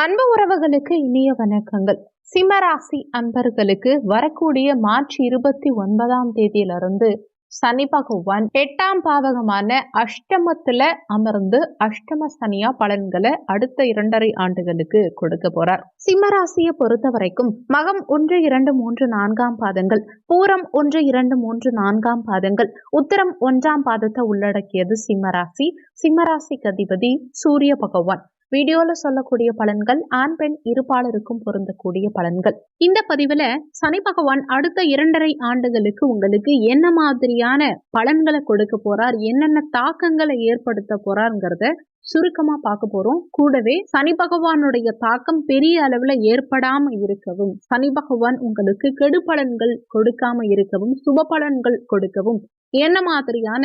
அன்பு உறவுகளுக்கு இனிய வணக்கங்கள். சிம்மராசி அன்பர்களுக்கு வரக்கூடிய மார்ச் இருபத்தி ஒன்பதாம் தேதியிலிருந்து சனி பகவான் எட்டாம் பாவகமான அஷ்டமத்துல அமர்ந்து அஷ்டம சனியா பலன்களை அடுத்த இரண்டரை ஆண்டுகளுக்கு கொடுக்க போறார். சிம்மராசியை பொறுத்த வரைக்கும் மகம் ஒன்று இரண்டு மூன்று நான்காம் பாதங்கள் பூரம் ஒன்று இரண்டு மூன்று நான்காம் பாதங்கள் உத்தரம் ஒன்றாம் பாதத்தை உள்ளடக்கியது சிம்மராசி சிம்மராசிக்கு அதிபதி சூரிய பகவான். வீடியோல சொல்லக்கூடிய பலன்கள் ஆண் பெண் இருப்பாளருக்கும் பொருந்தக்கூடிய பலன்கள். இந்த பதிவுல சனி பகவான் அடுத்த இரண்டரை ஆண்டுகளுக்கு உங்களுக்கு என்ன மாதிரியான பலன்களை கொடுக்க போறார் என்னென்ன தாக்கங்களை ஏற்படுத்த போறாருங்கிறத சுருக்கமா பார்க்க போறோம். கூடவே சனி பகவானுடைய தாக்கம் பெரிய அளவுல ஏற்படாம இருக்கவும் சனி பகவான் உங்களுக்கு கெடு பலன்கள் கொடுக்காம இருக்கவும் சுப பலன்கள் கொடுக்கவும் என்ன மாதிரியான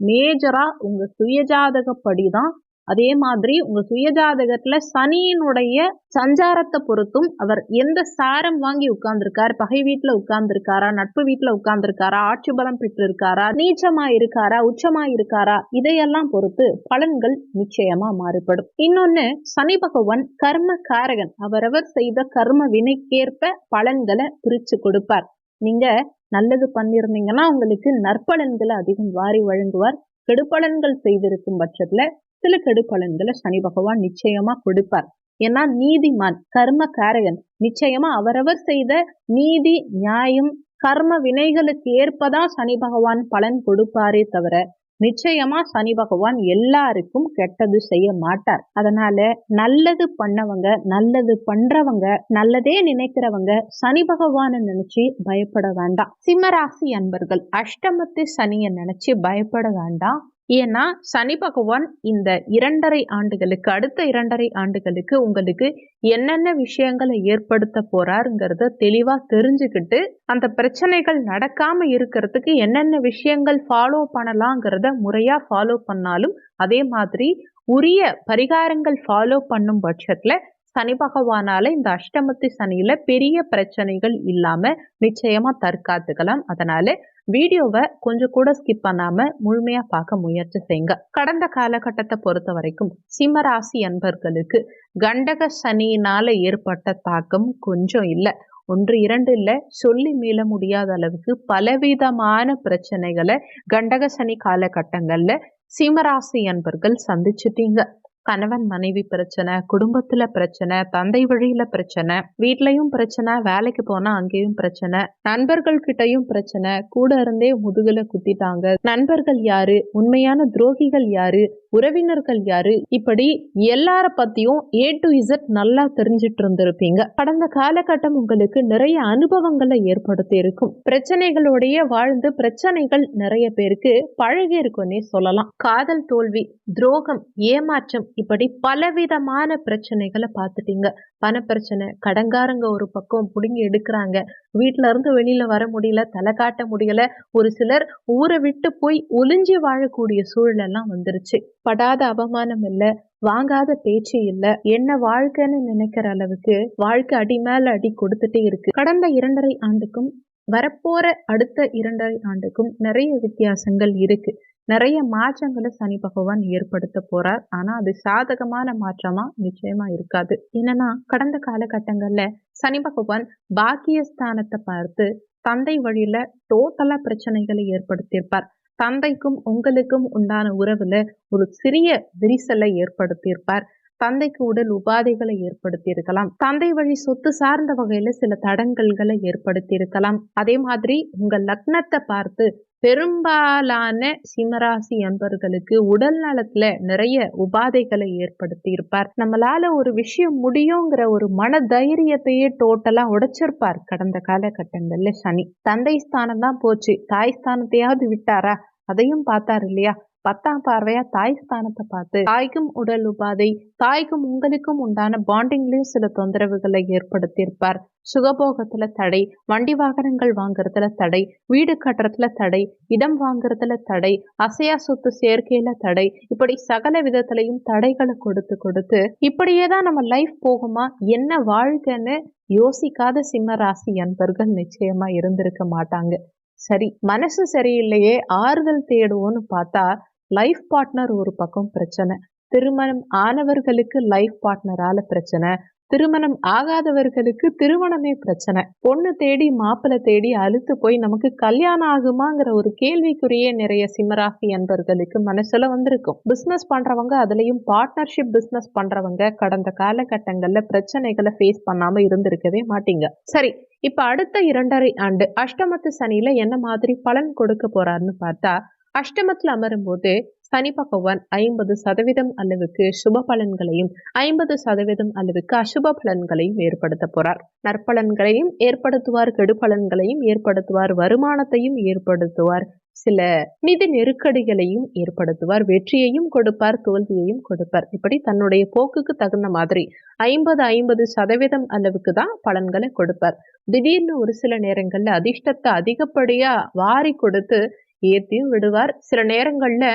மேஜரா உங்க சுயஜாதகப்படி தான் அதே மாதிரி உங்க சுயஜாதகத்துல சனியினுடைய சஞ்சாரத்தை பொறுத்தும் அவர் எந்த சாரம் வாங்கி உட்கார்ந்துருக்கார் பகை வீட்டுல உட்கார்ந்துருக்காரா நட்பு வீட்டுல உட்கார்ந்துருக்காரா ஆட்சி பலம் பெற்று இருக்காரா நீச்சமா இருக்காரா உச்சமா இருக்காரா இதையெல்லாம் பொறுத்து பலன்கள் நிச்சயமா மாறுபடும். இன்னொன்னு சனி பகவான் கர்ம காரகன் அவரவர் செய்த கர்ம வினைக்கேற்ப பலன்களை பிரிச்சு கொடுப்பார். நீங்க நல்லது பண்ணியிருந்தீங்கன்னா உங்களுக்கு நற்பலன்களை அதிகம் வாரி வழங்குவார். கெடுபலன்கள் செய்திருக்கும் பட்சத்துல சில கெடுபலன்களை சனி பகவான் நிச்சயமா கொடுப்பார். ஏன்னா நீதிமான் கர்ம காரகன் நிச்சயமா அவரவர் செய்த நீதி நியாயம் கர்ம வினைகளுக்கு ஏற்பதான் சனி பகவான் பலன் கொடுப்பாரே தவிர நிச்சயமா சனி பகவான் எல்லாருக்கும் கெட்டது செய்ய மாட்டார். அதனால நல்லது பண்ணவங்க நல்லது பண்றவங்க நல்லதே நினைக்கிறவங்க சனி பகவான நினைச்சு பயப்பட வேண்டாம். சிம்மராசி அன்பர்கள் அஷ்டமத்து சனியை நினைச்சு பயப்பட வேண்டாம். ஏன்னா சனி பகவான் இந்த இரண்டரை ஆண்டுகளுக்கு அடுத்த இரண்டரை ஆண்டுகளுக்கு உங்களுக்கு என்னென்ன விஷயங்களை ஏற்படுத்த போறாருங்கிறத தெளிவா தெரிஞ்சுக்கிட்டு அந்த பிரச்சனைகள் நடக்காம இருக்கிறதுக்கு என்னென்ன விஷயங்கள் ஃபாலோ பண்ணலாங்கிறத முறையா ஃபாலோ பண்ணாலும் அதே மாதிரி உரிய பரிகாரங்கள் ஃபாலோ பண்ணும் பட்சத்துல சனி பகவானால இந்த அஷ்டமத்து சனியில பெரிய பிரச்சனைகள் இல்லாம நிச்சயமா தற்காத்துக்கலாம். அதனால வீடியோவை கொஞ்சம் கூட ஸ்கிப் பண்ணாம முழுமையா பார்க்க முயற்சி செய்யுங்க. கடந்த காலகட்டத்தை பொறுத்த வரைக்கும் சிம்மராசி அன்பர்களுக்கு கண்டக சனியினால ஏற்பட்ட தாக்கம் கொஞ்சம் இல்லை. ஒன்று இரண்டு இல்லை. சொல்லி மீள முடியாத அளவுக்கு பலவிதமான பிரச்சனைகளை கண்டக சனி காலகட்டங்களில் சிம்மராசி அன்பர்கள் சந்திச்சிட்டீங்க. கணவன் மனைவி பிரச்சனை குடும்பத்துல பிரச்சனை தந்தை வழியில பிரச்சனை வீட்லயும் பிரச்சனை வேலைக்கு போனா அங்கேயும் பிரச்சனை நண்பர்கள் கிட்டயும் பிரச்சனை கூட இருந்தே முதுகுல குத்திட்டாங்க. நண்பர்கள் யாரு? உண்மையான துரோகிகள் யாரு? உறவினர்கள் யாரு? இப்படி எல்லார பத்தியும் ஏ டு இசட் நல்லா தெரிஞ்சிட்டு இருந்திருப்பீங்க கடந்த காலகட்டம் உங்களுக்கு நிறைய அனுபவங்களை ஏற்படுத்தி இருக்கும். பிரச்சனைகளோடைய வாழ்ந்து பிரச்சனைகள் நிறைய பேருக்கு பழகியிருக்குன்னே சொல்லலாம். காதல் தோல்வி துரோகம் ஏமாற்றம் இப்படி பலவிதமான பிரச்சனைகளை பார்த்துட்டீங்க. பணப்பிரச்சனை கடங்காரங்க ஒரு பக்கம் பிடுங்கி எடுக்கிறாங்க. வீட்டில இருந்து வெளியில வர முடியல தலை காட்ட முடியல. ஒரு சிலர் ஊரை விட்டு போய் ஒளிஞ்சி வாழக்கூடிய சூழலெல்லாம் வந்துருச்சு. படாத அவமானம் இல்லை வாங்காத பேச்சு இல்ல. என்ன வாழ்க்கைன்னு நினைக்கிற அளவுக்கு வாழ்க்கை அடி மேல அடி கொடுத்துட்டே இருக்கு. கடந்த இரண்டரை ஆண்டுக்கும் வரப்போற அடுத்த இரண்டரை ஆண்டுக்கும் நிறைய வித்தியாசங்கள் இருக்கு. நிறைய மாற்றங்களை சனி பகவான் ஏற்படுத்த போறார். ஆனா அது சாதகமான மாற்றமா நிச்சயமா இருக்காது. என்னன்னா கடந்த காலகட்டங்கள்ல சனி பகவான் பாக்கியஸ்தானத்தை பார்த்து தந்தை வழியில டோட்டலா பிரச்சனைகளை ஏற்படுத்தியிருப்பார். தந்தைக்கும் உங்களுக்கும் உண்டான உறவுல ஒரு சிறிய விரிசலை ஏற்படுத்தியிருப்பார். தந்தைக்கு உடல் உபாதைகளை ஏற்படுத்தி இருக்கலாம் தந்தை வழி சொத்து சார்ந்த வகையில சில தடங்கல்களை ஏற்படுத்தி இருக்கலாம் அதே மாதிரி உங்க லக்னத்தை பார்த்து பெரும்பாலான சிம்மராசி அன்பர்களுக்கு உடல் நலத்துல நிறைய உபாதைகளை ஏற்படுத்தி இருப்பார் நம்மளால ஒரு விஷயம் முடியுங்கிற ஒரு மன தைரியத்தையே டோட்டலா உடைச்சிருப்பார் கடந்த காலகட்டங்கள்ல சனி. தந்தை ஸ்தானம் தான் போச்சு. தாய் ஸ்தானத்தையாவது விட்டாரா? அதையும் பார்த்தார் இல்லையா? பத்தாம் பார்வையா தாய் ஸ்தானத்தை பார்த்து தாய்க்கும் உடல் உபாதை தாய்க்கும் உங்களுக்கும் உண்டான பாண்டிங்லயும் சில தொந்தரவுகளை ஏற்படுத்தியிருப்பார். சுகபோகத்துல தடை வண்டி வாகனங்கள் வாங்குறதுல தடை வீடு கட்டுறதுல தடை இடம் வாங்குறதுல தடை அசையா சொத்து சேர்க்கையில தடை இப்படி சகல விதத்திலையும் தடைகளை கொடுத்து கொடுத்து இப்படியே தான் நம்ம லைஃப் போகுமா? என்ன வாழ்க்கைன்னு யோசிக்காத சிம்ம ராசி அன்பர்கள் நிச்சயமா இருந்திருக்க மாட்டாங்க. சரி மனசு சரியில்லையே ஆறுதல் தேடுவோன்னு பார்த்தா லைஃப் பார்ட்னர் ஒரு பக்கம் பிரச்சனை. திருமணம் ஆனவர்களுக்கு லைஃப் பார்ட்னரால பிரச்சனை. திருமணம் ஆகாதவர்களுக்கு திருமணமே பிரச்சனை. பொண்ணு தேடி மாப்பிள்ளை தேடி அழுத்து போய் நமக்கு கல்யாணம் ஆகுமாங்கிற ஒரு கேள்விக்குரிய நிறைய சிம்மராசி அன்பர்களுக்கு மனசுல வந்திருக்கும். பிசினஸ் பண்றவங்க அதுலயும் பார்ட்னர்ஷிப் பிசினஸ் பண்றவங்க கடந்த காலகட்டங்கள்ல பிரச்சனைகளை ஃபேஸ் பண்ணாம இருந்திருக்கவே மாட்டீங்க. சரி இப்ப அடுத்த இரண்டரை ஆண்டு அஷ்டமத்து சனியில என்ன மாதிரி பலன் கொடுக்க போறாருன்னு பார்த்தா அஷ்டமத்தில் அமரும் போது சனி பகவான் ஐம்பது சதவீதம் அளவுக்கு சுப பலன்களையும் ஐம்பது சதவீதம் அளவுக்கு அசுப பலன்களையும் ஏற்படுத்த போறார். நற்பலன்களையும் ஏற்படுத்துவார் கெடுபலன்களையும் ஏற்படுத்துவார் வருமானத்தையும் ஏற்படுத்துவார். சில நிதி நெருக்கடிகளையும் ஏற்படுத்துவார். வெற்றியையும் கொடுப்பார் தோல்வியையும் கொடுப்பார். இப்படி தன்னுடைய போக்குக்கு தகுந்த மாதிரி ஐம்பது ஐம்பது சதவீதம் அளவுக்கு தான் பலன்களை கொடுப்பார். திடீர்னு ஒரு சில நேரங்கள்ல அதிர்ஷ்டத்தை அதிகப்படியா வாரி கொடுத்து ஏத்தியும் விடுவார். சில நேரங்கள்ல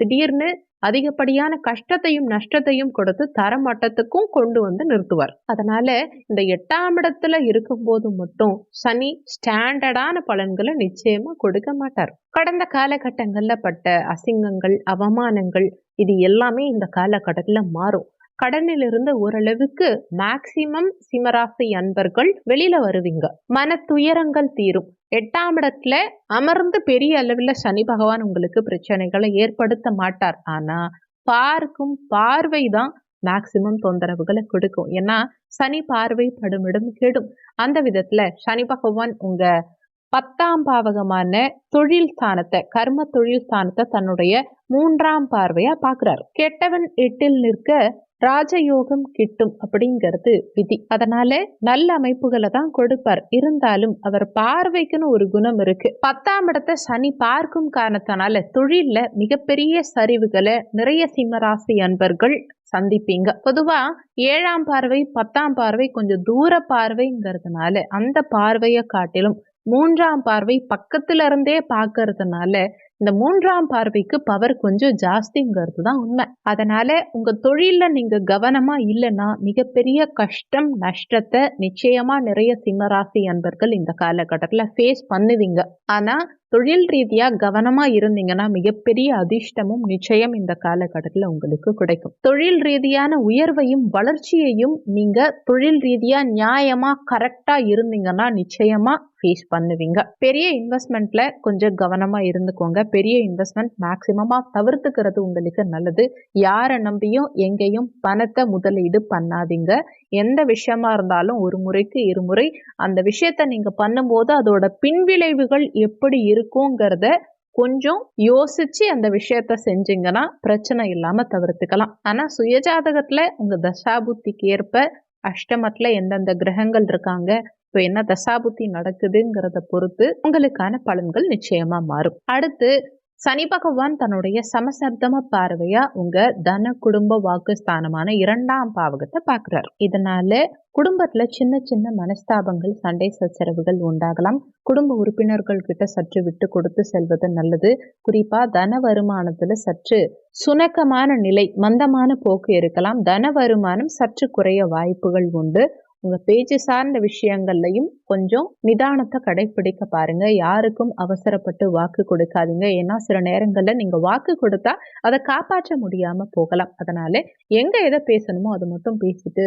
திடீர்னு அதிகப்படியான கஷ்டத்தையும் நஷ்டத்தையும் கொடுத்து தரமட்டத்துக்கும் கொண்டு வந்து நிறுத்துவார். அதனால இந்த எட்டாம் இடத்துல இருக்கும்போது மட்டும் சனி ஸ்டாண்டர்டான பலன்களை நிச்சயமா கொடுக்க மாட்டார். கடந்த காலகட்டங்கள்ல பட்ட அசிங்கங்கள் அவமானங்கள் இது எல்லாமே இந்த காலகட்டத்துல மாறும். கடனிலிருந்து ஓரளவுக்கு மேக்சிமம் சிம்மராசி அன்பர்கள் வெளியில வருவீங்க. மன துயரங்கள் தீரும். எட்டாம் இடத்துல அமர்ந்து பெரிய அளவில் சனி பகவான் உங்களுக்கு பிரச்சனைகளை ஏற்படுத்த மாட்டார். ஆனா பார்க்கும் பார்வை தான் மேக்சிமம் தொந்தரவுகளை கொடுக்கும். ஏன்னா சனி பார்வை படுமிடும் கெடும். அந்த விதத்துல சனி பகவான் உங்க பத்தாம் பாவகமான தொழில் ஸ்தானத்தை கர்ம தொழில் ஸ்தானத்தை தன்னுடைய மூன்றாம் பார்வையா பாக்குறாரு கெட்டவன் எட்டில் நிற்க ராஜயோகம் கிட்டும் அப்படிங்கிறது விதி. அதனால நல்ல அமைப்புகளை தான் கொடுப்பார். இருந்தாலும் அவர் பார்வைக்குன்னு ஒரு குணம் இருக்கு. பத்தாம் இடத்தை சனி பார்க்கும் காரணத்தினால தொழில்ல மிகப்பெரிய சரிவுகளை நிறைய சிம்மராசி அன்பர்கள் சந்திப்பீங்க. பொதுவா ஏழாம் பார்வை பத்தாம் பார்வை கொஞ்சம் தூர பார்வைங்கிறதுனால அந்த பார்வையை காட்டிலும் மூன்றாம் பார்வை பக்கத்துல இருந்தே பார்க்கறதுனால இந்த மூன்றாம் பார்வைக்கு பவர் கொஞ்சம் ஜாஸ்திங்கிறது தான் உண்மை. அதனால உங்க தொழில நீங்க கவனமா இல்லைன்னா மிகப்பெரிய கஷ்டம் நஷ்டத்தை நிச்சயமா நிறைய சிம்மராசி அன்பர்கள் இந்த காலகட்டத்துல ஃபேஸ் பண்ணுவீங்க. ஆனா தொழில் ரீதியாக கவனமாக இருந்தீங்கன்னா மிகப்பெரிய அதிர்ஷ்டமும் நிச்சயம் இந்த காலகட்டத்தில் உங்களுக்கு கிடைக்கும். தொழில் ரீதியான உயர்வையும் வளர்ச்சியையும் நீங்கள் தொழில் ரீதியாக நியாயமாக கரெக்டாக இருந்தீங்கன்னா நிச்சயமாக ஃபேஸ் பண்ணுவீங்க. பெரிய இன்வெஸ்ட்மெண்ட்ல கொஞ்சம் கவனமா இருந்துக்கோங்க. பெரிய இன்வெஸ்ட்மெண்ட் மேக்சிமமா தவிர்த்துக்கிறது உங்களுக்கு நல்லது. யாரை நம்பியும் எங்கேயும் பணத்தை முதலீடு பண்ணாதீங்க. எந்த விஷயமா இருந்தாலும் ஒரு முறைக்கு இருமுறை அந்த விஷயத்த நீங்க பண்ணும்போது அதோட பின்விளைவுகள் எப்படி இருக்குங்கிறத கொஞ்சம் யோசிச்சு அந்த விஷயத்த செஞ்சீங்கன்னா பிரச்சனை இல்லாம தவிர்த்துக்கலாம். ஆனா சுயஜாதகத்துல உங்க தசாபுத்திக்கு ஏற்ப அஷ்டமத்துல எந்தெந்த கிரகங்கள் இருக்காங்க இப்போ என்ன தசாபுத்தி நடக்குதுங்கிறத பொறுத்து உங்களுக்கான பலன்கள் நிச்சயமா மாறும். அடுத்து சனி பகவான் தன்னுடைய சமசப்தம பார்வையா உங்க தன குடும்ப வாக்கு ஸ்தானமான இரண்டாம் பாவகத்தை பாக்குறாரு இதனால குடும்பத்துல சின்ன சின்ன மனஸ்தாபங்கள் சண்டை சச்சரவுகள் உண்டாகலாம். குடும்ப உறுப்பினர்கள் கிட்ட சற்று விட்டு கொடுத்து செல்வது நல்லது. குறிப்பா தன வருமானத்துல சற்று சுணக்கமான நிலை மந்தமான போக்கு இருக்கலாம். தன வருமானம் சற்று குறைய வாய்ப்புகள் உண்டு. உங்க பேச்சு சார்ந்த விஷயங்கள்லையும் கொஞ்சம் நிதானத்தை கடைபிடிக்க பாருங்க. யாருக்கும் அவசரப்பட்டு வாக்கு கொடுக்காதீங்க. ஏன்னா சில நேரங்களில் நீங்க வாக்கு கொடுத்தா அதை காப்பாற்ற முடியாம போகலாம். அதனால எங்க எதை பேசணுமோ அதை மட்டும் பேசிட்டு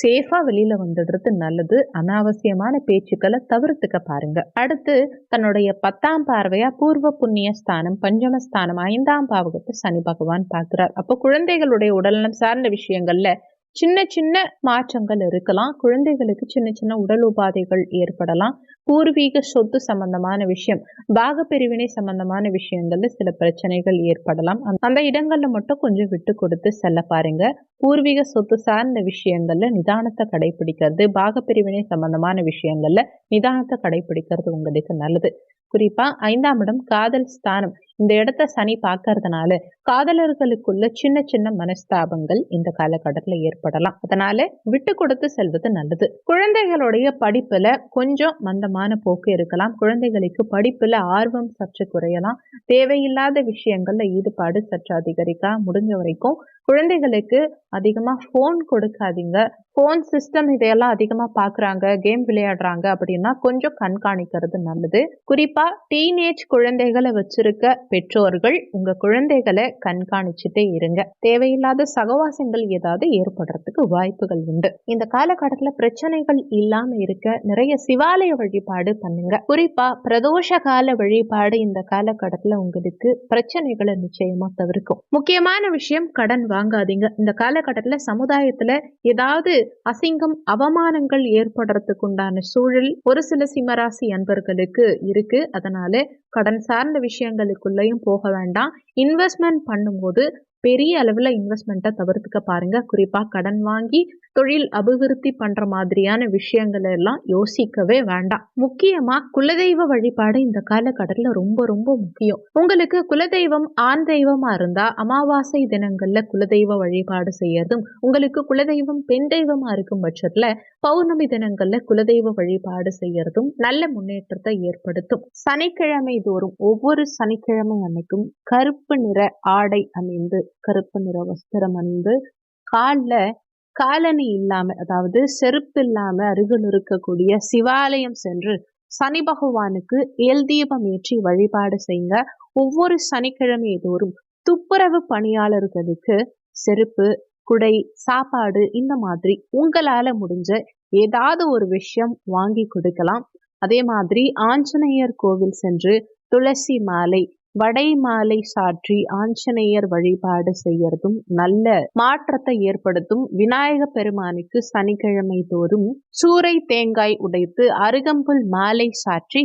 சேஃபா வெளியில வந்துடுறது நல்லது. அனாவசியமான பேச்சுக்களை தவிர்த்துக்க பாருங்க. அடுத்து தன்னுடைய பத்தாம் பார்வையா பூர்வ புண்ணிய ஸ்தானம் பஞ்சமஸ்தானம் ஐந்தாம் பாவகத்தை சனி பகவான் பார்க்கிறார். அப்போ குழந்தைகளுடைய உடல்நலம் சார்ந்த விஷயங்கள்ல சின்ன சின்ன மாற்றங்கள் இருக்கலாம். குழந்தைகளுக்கு சின்ன சின்ன உடல் உபாதைகள் ஏற்படலாம். பூர்வீக சொத்து சம்பந்தமான விஷயம் பாகப்பிரிவினை சம்பந்தமான விஷயங்கள்ல சில பிரச்சனைகள் ஏற்படலாம். அந்த இடங்கள்ல மட்டும் கொஞ்சம் விட்டு கொடுத்து செல்ல பாருங்க. பூர்வீக சொத்து சார்ந்த விஷயங்கள்ல நிதானத்தை கடைபிடிக்கிறது பாகப்பிரிவினை சம்பந்தமான விஷயங்கள்ல நிதானத்தை கடைபிடிக்கிறது உங்களுக்கு நல்லது. குறிப்பா ஐந்தாம் இடம் காதல் ஸ்தானம். இந்த இடத்த சனி பார்க்கறதுனால காதலர்களுக்குள்ள சின்ன சின்ன மனஸ்தாபங்கள் இந்த காலகட்டத்தில் ஏற்படலாம். அதனால விட்டு கொடுத்து செல்வது நல்லது. குழந்தைகளுடைய படிப்புல கொஞ்சம் மந்தமான போக்கு இருக்கலாம். குழந்தைகளுக்கு படிப்புல ஆர்வம் சற்று குறையலாம். தேவையில்லாத விஷயங்கள்ல ஈடுபாடு சற்று அதிகரிக்க முடிஞ்ச வரைக்கும் குழந்தைகளுக்கு அதிகமாக ஃபோன் கொடுக்காதீங்க. ஃபோன் சிஸ்டம் இதையெல்லாம் அதிகமாக பார்க்குறாங்க கேம் விளையாடுறாங்க அப்படின்னா கொஞ்சம் கண்காணிக்கிறது நல்லது. குறிப்பாக டீனேஜ் குழந்தைகளை வச்சிருக்க பெற்றோர்கள் உங்கள் குழந்தைகளை கண்காணிச்சுட்டே இருங்க. தேவையில்லாத சகவாசங்கள் ஏதாவது ஏற்படுறதுக்கு வாய்ப்புகள் உண்டு. இந்த காலகட்டத்தில் பிரச்சனைகள் இல்லாமல் இருக்க நிறைய சிவாலய வழிபாடு பண்ணுங்க. குறிப்பாக பிரதோஷ கால வழிபாடு இந்த காலகட்டத்தில் உங்களுக்கு பிரச்சனைகளை நிச்சயமாக தவிர்க்கும். முக்கியமான விஷயம் கடன் வாங்காதீங்க. இந்த காலகட்டத்தில் சமுதாயத்தில் ஏதாவது அசிங்கம் அவமானங்கள் ஏற்படுறதுக்கு உண்டான சூழல் ஒரு சில சிம்மராசி அன்பர்களுக்கு இருக்கு. அதனால கடன் சார்ந்த விஷயங்களுக்குள்ளேயும் போக வேண்டாம். இன்வெஸ்ட்மெண்ட் பண்ணும்போது பெரிய அளவில் இன்வெஸ்ட்மெண்ட்டை தவிர்த்துக்க பாருங்க. குறிப்பாக கடன் வாங்கி தொழில் அபிவிருத்தி பண்ற மாதிரியான விஷயங்களை எல்லாம் யோசிக்கவே வேண்டாம். முக்கியமா குலதெய்வ வழிபாடு இந்த காலகட்டத்தில் ரொம்ப ரொம்ப முக்கியம். உங்களுக்கு குலதெய்வம் ஆண் தெய்வமா இருந்தா அமாவாசை தினங்கள்ல குலதெய்வ வழிபாடு செய்யறதும் உங்களுக்கு குலதெய்வம் பெண் தெய்வமா இருக்கும் பட்சத்துல பௌர்ணமி தினங்கள்ல குலதெய்வ வழிபாடு செய்யறதும் நல்ல முன்னேற்றத்தை ஏற்படுத்தும். சனிக்கிழமை தோறும் ஒவ்வொரு சனிக்கிழமை அன்னைக்கும் கருப்பு நிற ஆடை அணிந்து கருப்பு நிற வஸ்திரம் அணிந்து காலில் காலணி இல்லாம அதாவது செருப்பு இல்லாம அருகில் இருக்கக்கூடிய சிவாலயம் சென்று சனி பகவானுக்கு எல் தீபம் ஏற்றி வழிபாடு செய்ய ஒவ்வொரு சனிக்கிழமை தோறும் துப்புரவு பணியாளர்களுக்கு செருப்பு குடை சாப்பாடு இந்த மாதிரி உங்களால முடிஞ்ச ஏதாவது ஒரு விஷயம் வாங்கி கொடுக்கலாம். அதே மாதிரி ஆஞ்சநேயர் கோவில் சென்று துளசி மாலை வடை மாலை சாற்றி ஆஞ்சநேயர் வழிபாடு செய்யறதும் நல்ல மாற்றத்தை ஏற்படுத்தும். விநாயக பெருமானுக்கு சனிக்கிழமை தோறும் சூறை தேங்காய் உடைத்து அருகம்புல் மாலை சாற்றி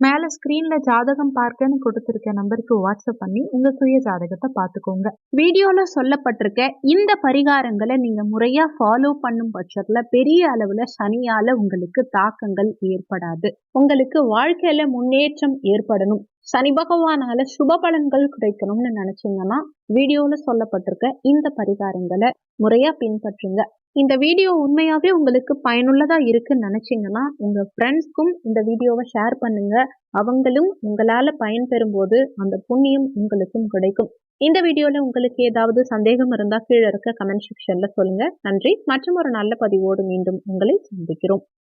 மேலே ஸ்க்ரீனில் ஜாதகம் பார்க்கன்னு கொடுத்துருக்க நம்பருக்கு வாட்ஸ்அப் பண்ணி உங்கள் சுய ஜாதகத்தை பார்த்துக்கோங்க. வீடியோவில் சொல்லப்பட்டிருக்க இந்த பரிகாரங்களை நீங்கள் முறையாக ஃபாலோ பண்ணும் பட்சத்தில் பெரிய அளவில் சனியால் உங்களுக்கு தாக்கங்கள் ஏற்படாது. உங்களுக்கு வாழ்க்கையில் முன்னேற்றம் ஏற்படணும். சனி பகவானால சுப பலன்கள் கிடைக்கணும்னு நினைச்சீங்கன்னா வீடியோவில் சொல்லப்பட்டிருக்க இந்த பரிகாரங்களை முறையாக பின்பற்றுங்க. இந்த வீடியோ உண்மையாகவே உங்களுக்கு பயனுள்ளதாக இருக்குன்னு நினச்சிங்கன்னா உங்கள் ஃப்ரெண்ட்ஸ்க்கும் இந்த வீடியோவை ஷேர் பண்ணுங்கள் அவங்களும் உங்களால் பயன்பெறும்போது அந்த புண்ணியம் உங்களுக்கும் கிடைக்கும். இந்த வீடியோவில் உங்களுக்கு ஏதாவது சந்தேகம் இருந்தால் கீழே இருக்க கமெண்ட் செக்ஷனில் சொல்லுங்கள் நன்றி. மற்றும் ஒரு நல்ல பதிவோடு மீண்டும் உங்களை சந்திக்கிறோம்.